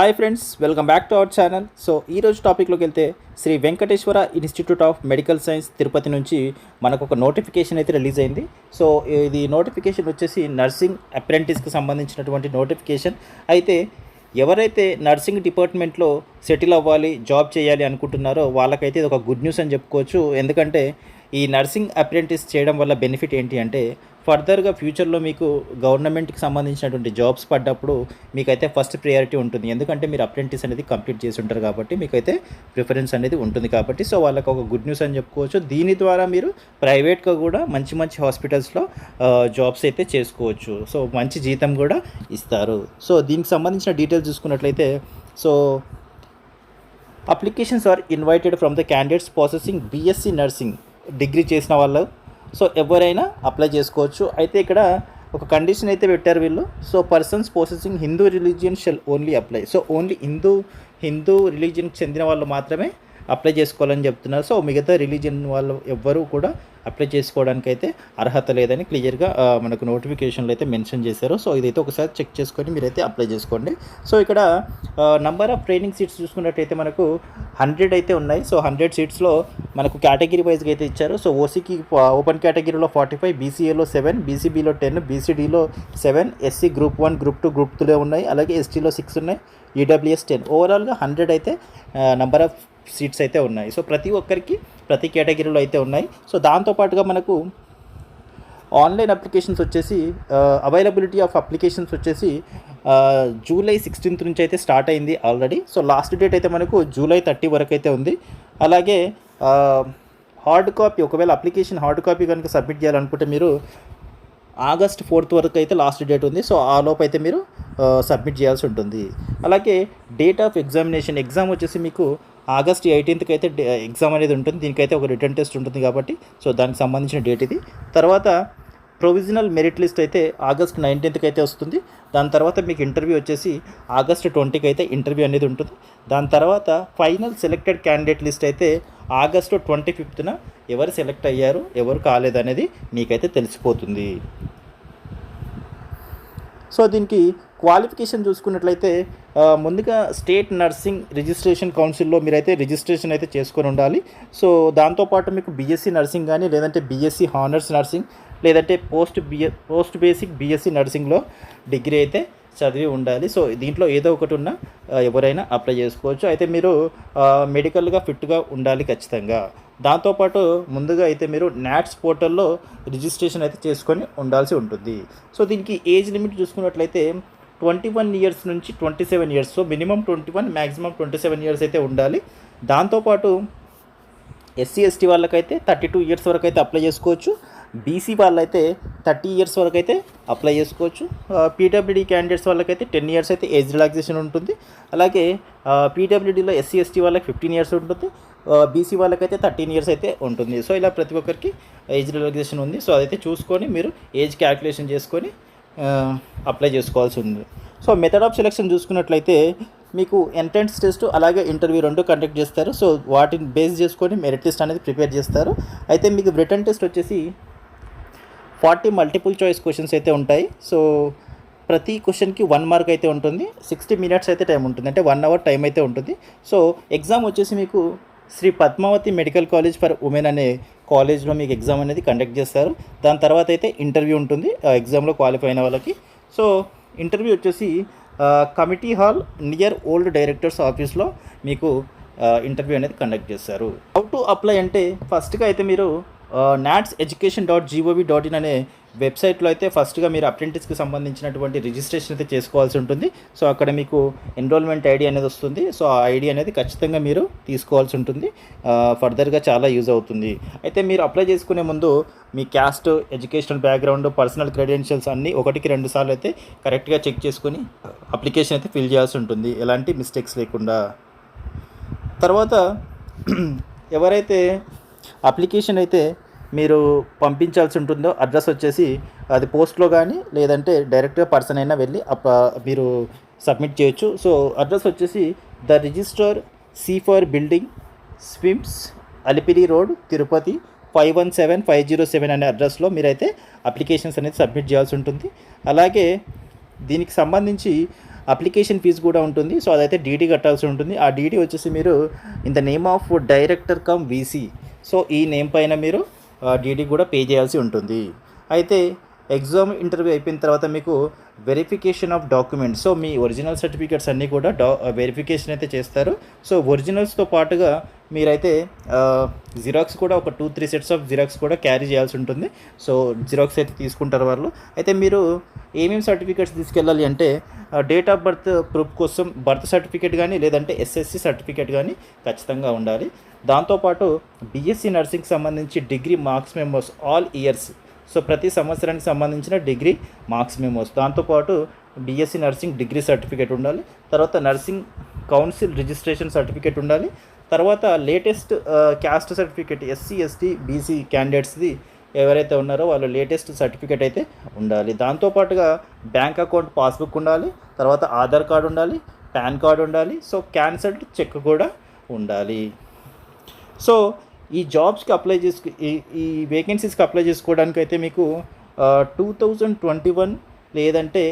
Hi friends welcome back to our channel so ఈరోజు టాపిక్లోకి వెళ్తే Sri Venkateswara institute of medical science Tirupati నుంచి మనకు ఒక నోటిఫికేషన్ అయితే రిలీజ్ అయింది. సో ఇది నోటిఫికేషన్ వచ్చేసి నర్సింగ్ అప్రెంటిస్కి సంబంధించినటువంటి నోటిఫికేషన్ అయితే ఎవరైతే నర్సింగ్ డిపార్ట్మెంట్లో సెటిల్ అవ్వాలి జాబ్ చేయాలి అనుకుంటున్నారో వాళ్ళకైతే ఇది ఒక గుడ్ న్యూస్ అని చెప్పుకోవచ్చు. ఎందుకంటే ఈ నర్సింగ్ అప్రెంటిస్ చేయడం వల్ల బెనిఫిట్ ఏంటి అంటే ఫర్దర్గా ఫ్యూచర్లో మీకు గవర్నమెంట్కి సంబంధించినటువంటి జాబ్స్ పడ్డప్పుడు మీకైతే ఫస్ట్ ప్రయారిటీ ఉంటుంది. ఎందుకంటే మీరు అప్రెంటిస్ అనేది కంప్లీట్ చేసి ఉంటారు కాబట్టి మీకైతే ప్రిఫరెన్స్ అనేది ఉంటుంది కాబట్టి. సో వాళ్ళకి ఒక గుడ్ న్యూస్ అని చెప్పుకోవచ్చు. దీని ద్వారా మీరు ప్రైవేట్గా కూడా మంచి మంచి హాస్పిటల్స్లో జాబ్స్ అయితే చేసుకోవచ్చు. సో మంచి జీతం కూడా ఇస్తారు. సో దీనికి సంబంధించిన డీటెయిల్స్ చూసుకున్నట్లయితే so applications are invited from the candidates processing BSc nursing. Degree చేసిన వాళ్ళు. సో ఎవరైనా అప్లై చేసుకోవచ్చు. అయితే ఇక్కడ ఒక కండిషన్ అయితే పెట్టారు వీళ్ళు. So persons processing Hindu religion shall only apply so only Hindu Hindu రిలీజియన్కి చెందిన వాళ్ళు మాత్రమే అప్లై చేసుకోవాలని చెప్తున్నారు. సో మిగతా రిలీజియన్ వాళ్ళు ఎవ్వరూ కూడా అప్లై చేసుకోవడానికి అయితే అర్హత లేదని క్లియర్గా మనకు నోటిఫికేషన్లో అయితే మెన్షన్ చేశారు. సో ఇదైతే ఒకసారి చెక్ చేసుకొని మీరైతే అప్లై చేసుకోండి. సో ఇక్కడ నంబర్ ఆఫ్ ట్రైనింగ్ సీట్స్ చూసుకున్నట్టయితే మనకు హండ్రెడ్ అయితే ఉన్నాయి. సో హండ్రెడ్ సీట్స్లో మనకు కేటగిరీ వైజ్గా అయితే ఇచ్చారు. సో ఓసీకి ఓపెన్ కేటగిరీలో ఫార్టీ ఫైవ్ బీసీఏలో సెవెన్ బీసీబీలో ten బీసీడీలో seven SC group one group two group టూలో ఉన్నాయి. అలాగే ఎస్టీలో సిక్స్ ఉన్నాయి. ఈడబ్ల్యూఎస్ టెన్ ఓవరాల్గా హండ్రెడ్ అయితే నంబర్ ఆఫ్ సీట్స్ అయితే ఉన్నాయి. సో ప్రతి ఒక్కరికి ప్రతి కేటగిరీలో అయితే ఉన్నాయి. సో దాంతోపాటుగా మనకు ఆన్లైన్ అప్లికేషన్స్ వచ్చేసి అవైలబిలిటీ ఆఫ్ అప్లికేషన్స్ వచ్చేసి జూలై సిక్స్టీన్త్ నుంచి అయితే స్టార్ట్ అయింది ఆల్రెడీ. సో లాస్ట్ డేట్ అయితే మనకు జూలై థర్టీ వరకు అయితే ఉంది. అలాగే హార్డ్ కాపీ ఒకవేళ అప్లికేషన్ హార్డ్ కాపీ కనుక సబ్మిట్ చేయాలనుకుంటే మీరు ఆగస్ట్ ఫోర్త్ వరకు అయితే లాస్ట్ డేట్ ఉంది. సో ఆ లోపు అయితే మీరు సబ్మిట్ చేయాల్సి ఉంటుంది. అలాగే డేట్ ఆఫ్ ఎగ్జామినేషన్ ఎగ్జామ్ వచ్చేసి మీకు ఆగస్ట్ ఎయిటీన్త్కి అయితే డే- ఎగ్జామ్ అనేది ఉంటుంది. దీనికైతే ఒక రిటర్న్ టెస్ట్ ఉంటుంది కాబట్టి సో దానికి సంబంధించిన డేట్ ఇది. తర్వాత ప్రొవిజనల్ మెరిట్ లిస్ట్ అయితే ఆగస్ట్ నైన్టీన్త్కి అయితే వస్తుంది. దాని తర్వాత మీకు ఇంటర్వ్యూ వచ్చేసి ఆగస్ట్ ట్వంటీకి అయితే ఇంటర్వ్యూ అనేది ఉంటుంది. దాని తర్వాత ఫైనల్ సెలెక్టెడ్ క్యాండిడేట్ లిస్ట్ అయితే ఆగస్టు ట్వంటీ ఫిఫ్త్న ఎవరు సెలెక్ట్ అయ్యారు ఎవరు కాలేదనేది మీకైతే తెలిసిపోతుంది. సో దీనికి క్వాలిఫికేషన్ చూసుకున్నట్లయితే ముందుగా స్టేట్ నర్సింగ్ రిజిస్ట్రేషన్ కౌన్సిల్లో మీరైతే రిజిస్ట్రేషన్ అయితే చేసుకొని ఉండాలి. సో దాంతోపాటు మీకు బీఎస్సీ నర్సింగ్ కానీ లేదంటే బీఎస్సీ హానర్స్ నర్సింగ్ లేదంటే post BA post basic BSc నర్సింగ్లో degree అయితే చదివి ఉండాలి. సో దీంట్లో ఏదో ఒకటి ఉన్నా ఎవరైనా అప్లై చేసుకోవచ్చు. అయితే మీరు మెడికల్గా ఫిట్గా ఉండాలి ఖచ్చితంగా. దాంతోపాటు ముందుగా అయితే మీరు నాట్స్ పోర్టల్లో రిజిస్ట్రేషన్ అయితే చేసుకొని ఉండాల్సి ఉంటుంది. సో దీనికి ఏజ్ లిమిట్ చూసుకున్నట్లయితే ట్వంటీ వన్ ఇయర్స్ నుంచి twenty seven years. So minimum twenty one maximum twenty seven years అయితే ఉండాలి. దాంతోపాటు ఎస్సీ ఎస్టీ వాళ్ళకైతే థర్టీ టూ ఇయర్స్ వరకు అయితే అప్లై చేసుకోవచ్చు. బీసీ వాళ్ళైతే థర్టీ ఇయర్స్ వరకు అయితే అప్లై చేసుకోవచ్చు. పీడబ్ల్యూడీ క్యాండిడేట్స్ వాళ్ళకైతే టెన్ ఇయర్స్ అయితే ఏజ్ రిలాక్సేషన్ ఉంటుంది. అలాగే పీడబ్ల్యూడీలో ఎస్సీ ఎస్టీ వాళ్ళకి ఫిఫ్టీన్ ఇయర్స్ ఉంటుంది. బీసీ వాళ్ళకైతే థర్టీన్ ఇయర్స్ అయితే ఉంటుంది. సో ఇలా ప్రతి ఒక్కరికి ఏజ్ రిలాక్సేషన్ ఉంది. సో అదైతే చూసుకొని మీరు ఏజ్ క్యాల్కులేషన్ చేసుకొని అప్లై చేసుకోవాల్సి ఉంది. సో మెథడ్ ఆఫ్ సెలెక్షన్ చూసుకున్నట్లయితే మీకు ఎంట్రన్స్ టెస్ట్ అలాగే ఇంటర్వ్యూ రెండు కండక్ట్ చేస్తారు. సో వాటిని బేస్ చేసుకొని మెరిట్ లిస్ట్ అనేది ప్రిపేర్ చేస్తారు. అయితే మీకు రిటర్న్ టెస్ట్ వచ్చేసి ఫార్టీ మల్టిపుల్ చాయిస్ క్వశ్చన్స్ అయితే ఉంటాయి. సో ప్రతి క్వశ్చన్కి వన్ మార్క్ అయితే ఉంటుంది. సిక్స్టీ మినిట్స్ అయితే టైం ఉంటుంది. అంటే వన్ అవర్ టైం అయితే ఉంటుంది. సో ఎగ్జామ్ వచ్చేసి మీకు Sri Padmavathi medical college for women అనే కాలేజ్లో మీకు ఎగ్జామ్ అనేది కండక్ట్ చేస్తారు. దాని తర్వాత అయితే ఇంటర్వ్యూ ఉంటుంది. ఆ ఎగ్జామ్లో క్వాలిఫై అయిన వాళ్ళకి. సో ఇంటర్వ్యూ వచ్చేసి committee hall near old directors ఆఫీస్లో మీకు ఇంటర్వ్యూ అనేది కండక్ట్ చేస్తారు. హౌ టు అప్లై అంటే ఫస్ట్గా అయితే మీరు NATS education dot G O V dot in అనే వెబ్సైట్లో అయితే ఫస్ట్గా మీరు అప్రెంటిస్కి సంబంధించినటువంటి రిజిస్ట్రేషన్ అయితే చేసుకోవాల్సి ఉంటుంది. సో అక్కడ మీకు ఎన్రోల్మెంట్ ఐడి అనేది వస్తుంది. సో ఆ ఐడి అనేది ఖచ్చితంగా మీరు తీసుకోవాల్సి ఉంటుంది. ఫర్దర్గా చాలా యూజ్ అవుతుంది. అయితే మీరు అప్లై చేసుకునే ముందు మీ caste educational background personal credentials అన్నీ ఒకటికి రెండు సార్లు అయితే కరెక్ట్గా చెక్ చేసుకొని అప్లికేషన్ అయితే ఫిల్ చేయాల్సి ఉంటుంది. ఎలాంటి మిస్టేక్స్ లేకుండా. తర్వాత ఎవరైతే అప్లికేషన్ అయితే మీరు పంపించాల్సి ఉంటుందో అడ్రస్ వచ్చేసి అది పోస్ట్లో కానీ లేదంటే డైరెక్ట్గా పర్సన్ అయినా వెళ్ళి అప్ మీరు సబ్మిట్ చేయొచ్చు. సో అడ్రస్ వచ్చేసి the register C for building SVIMS Alipiri road Tirupati five one seven five zero seven అనే అడ్రస్లో మీరైతే అప్లికేషన్స్ అనేది సబ్మిట్ చేయాల్సి ఉంటుంది. అలాగే దీనికి సంబంధించి అప్లికేషన్ ఫీజు కూడా ఉంటుంది. సో అదైతే డీడీ కట్టాల్సి ఉంటుంది. ఆ డీడీ వచ్చేసి మీరు in the name of director cum VC so ఈ నేమ్ పైన మీరు డీడీ కూడా పే చేయాల్సి ఉంటుంది. అయితే ఎగ్జామ్ ఇంటర్వ్యూ అయిపోయిన తర్వాత మీకు వెరిఫికేషన్ ఆఫ్ డాక్యుమెంట్స్ సో మీ ఒరిజినల్ సర్టిఫికేట్స్ అన్నీ కూడా డా వెరిఫికేషన్ uh, అయితే చేస్తారు. సో ఒరిజినల్స్తో పాటుగా మీరైతే uh, జిరాక్స్ కూడా ఒక two three sets of xerox కూడా క్యారీ చేయాల్సి ఉంటుంది. సో జిరాక్స్ అయితే తీసుకుంటారు వాళ్ళు. అయితే మీరు ఏమేమి సర్టిఫికేట్స్ తీసుకెళ్ళాలి అంటే డేట్ ఆఫ్ బర్త్ ప్రూఫ్ కోసం బర్త్ సర్టిఫికేట్ కానీ లేదంటే ఎస్ఎస్సి సర్టిఫికేట్ కానీ ఖచ్చితంగా ఉండాలి. దాంతోపాటు బీఎస్సీ నర్సింగ్ సంబంధించి degree marks members all years so ప్రతి సంవత్సరానికి సంబంధించిన డిగ్రీ మార్క్స్ మేమోస్ దాంతోపాటు బీఎస్సీ నర్సింగ్ డిగ్రీ సర్టిఫికేట్ ఉండాలి. తర్వాత నర్సింగ్ కౌన్సిల్ రిజిస్ట్రేషన్ సర్టిఫికేట్ ఉండాలి. తర్వాత latest caste certificate SC ST BC క్యాండిడేట్స్ది ఎవరైతే ఉన్నారో వాళ్ళ లేటెస్ట్ సర్టిఫికేట్ అయితే ఉండాలి. దాంతోపాటుగా బ్యాంక్ అకౌంట్ పాస్బుక్ ఉండాలి. తర్వాత ఆధార్ కార్డు ఉండాలి. పాన్ కార్డు ఉండాలి. సో క్యాన్సల్డ్ చెక్ కూడా ఉండాలి. సో ఈ జాబ్స్కి అప్లై చేసుకు ఈ ఈ వేకెన్సీస్కి అప్లై చేసుకోవడానికి అయితే మీకు టూ థౌజండ్ ట్వంటీ వన్ లేదంటే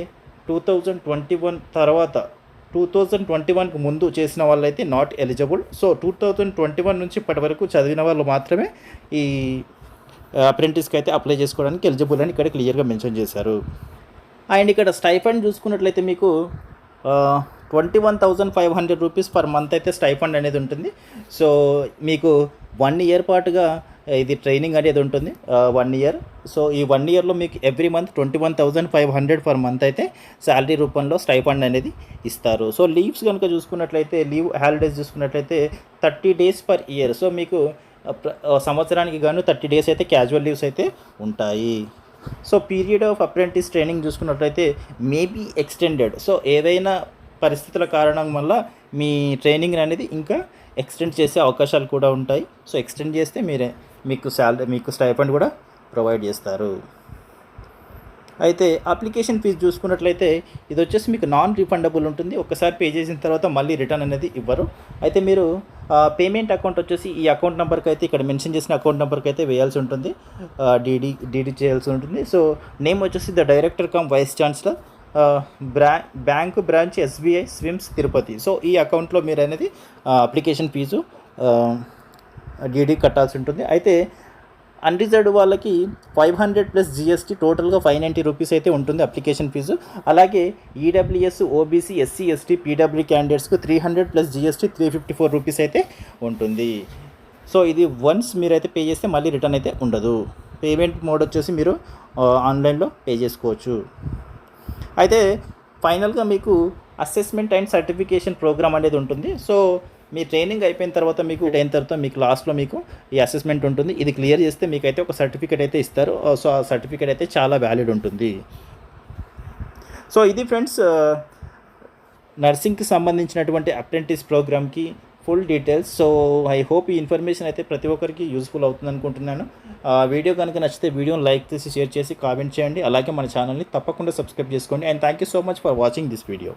టూ థౌజండ్ ట్వంటీ వన్ తర్వాత టూ థౌజండ్ ట్వంటీ వన్కి ముందు చేసిన వాళ్ళైతే not eligible so two thousand twenty one నుంచి ఇప్పటి వరకు చదివిన వాళ్ళు మాత్రమే ఈ అప్రెంటిస్కి అయితే అప్లై చేసుకోవడానికి ఎలిజిబుల్ అని ఇక్కడ క్లియర్గా మెన్షన్ చేశారు. అండ్ ఇక్కడ స్టైఫండ్ చూసుకున్నట్లయితే మీకు twenty one thousand five hundred rupees per month అయితే స్టైఫండ్ అనేది ఉంటుంది. సో మీకు వన్ ఇయర్ పాటుగా ఇది ట్రైనింగ్ అనేది ఉంటుంది వన్ ఇయర్ సో ఈ వన్ ఇయర్లో మీకు every month twenty one thousand five hundred per month అయితే శాలరీ రూపంలో స్టైఫండ్ అనేది ఇస్తారు. సో లీవ్స్ కనుక చూసుకున్నట్లయితే లీవ్ హాలిడేస్ చూసుకున్నట్లయితే thirty days per year so మీకు సంవత్సరానికి గాను థర్టీ డేస్ అయితే క్యాజువల్ లీవ్స్ అయితే ఉంటాయి. So period of apprentice training చూసుకున్నట్లయితే మేబీ ఎక్స్టెండెడ్ సో ఏదైనా పరిస్థితుల కారణం వల్ల మీ ట్రైనింగ్ అనేది ఇంకా ఎక్స్టెండ్ చేసే అవకాశాలు కూడా ఉంటాయి. సో ఎక్స్టెండ్ చేస్తే మీరే మీకు శాలరీ మీకు స్టైఫండ్ కూడా ప్రొవైడ్ చేస్తారు. అయితే అప్లికేషన్ ఫీజు చూసుకున్నట్లయితే ఇది వచ్చేసి మీకు నాన్ రిఫండబుల్ ఉంటుంది. ఒకసారి పే చేసిన తర్వాత మళ్ళీ రిటర్న్ అనేది ఇవ్వరు. అయితే మీరు పేమెంట్ అకౌంట్ వచ్చేసి ఈ అకౌంట్ నెంబర్కి అయితే ఇక్కడ మెన్షన్ చేసిన అకౌంట్ నెంబర్కి అయితే వేయాల్సి ఉంటుంది. డీడీ డీడీ చేయాల్సి ఉంటుంది. సో నేమ్ వచ్చేసి the director cum vice chancellor. బ్రా bank branch SBI SVIMS Tirupati. So ఈ అకౌంట్లో మీరు అనేది అప్లికేషన్ ఫీజు డీడీ కట్టాల్సి ఉంటుంది. అయితే అన్రిజర్వ్డ్ వాళ్ళకి ఫైవ్ హండ్రెడ్ ప్లస్ జిఎస్టీ టోటల్గా ఫైవ్ నైంటీ రూపీస్ అయితే ఉంటుంది అప్లికేషన్ ఫీజు. అలాగే EWS OBC SC ST PW క్యాండిడేట్స్కు three hundred plus GST three fifty four rupees అయితే ఉంటుంది. సో ఇది వన్స్ మీరైతే పే చేస్తే మళ్ళీ రిటర్న్ అయితే ఉండదు. పేమెంట్ మోడ్ వచ్చేసి మీరు ఆన్లైన్లో పే చేసుకోవచ్చు. అయితే ఫైనల్గా మీకు అసెస్మెంట్ అండ్ సర్టిఫికేషన్ ప్రోగ్రామ్ అనేది ఉంటుంది. సో మీ ట్రైనింగ్ అయిపోయిన తర్వాత మీకు అయిన తర్వాత మీకు లాస్ట్లో మీకు ఈ అసెస్మెంట్ ఉంటుంది. ఇది క్లియర్ చేస్తే మీకు అయితే ఒక సర్టిఫికేట్ అయితే ఇస్తారు. సో ఆ సర్టిఫికేట్ అయితే చాలా వ్యాలిడ్ ఉంటుంది. సో ఇది ఫ్రెండ్స్ నర్సింగ్కి సంబంధించినటువంటి అప్రెంటిస్ ప్రోగ్రామ్కి full details so I hope ఈ ఇన్ఫర్మేషన్ అయితే ప్రతి ఒక్కరికి యూస్ఫుల్ అవుతుంది అనుకుంటున్నాను. ఆ వీడియో కనుక నచ్చితే వీడియోని లైక్ చేసి షేర్ చేసి కామెంట్ చేయండి. అలాగే మన ఛానల్ని తప్పకుండా సబ్స్క్రైబ్ చేసుకోండి. And thank you so much for watching this video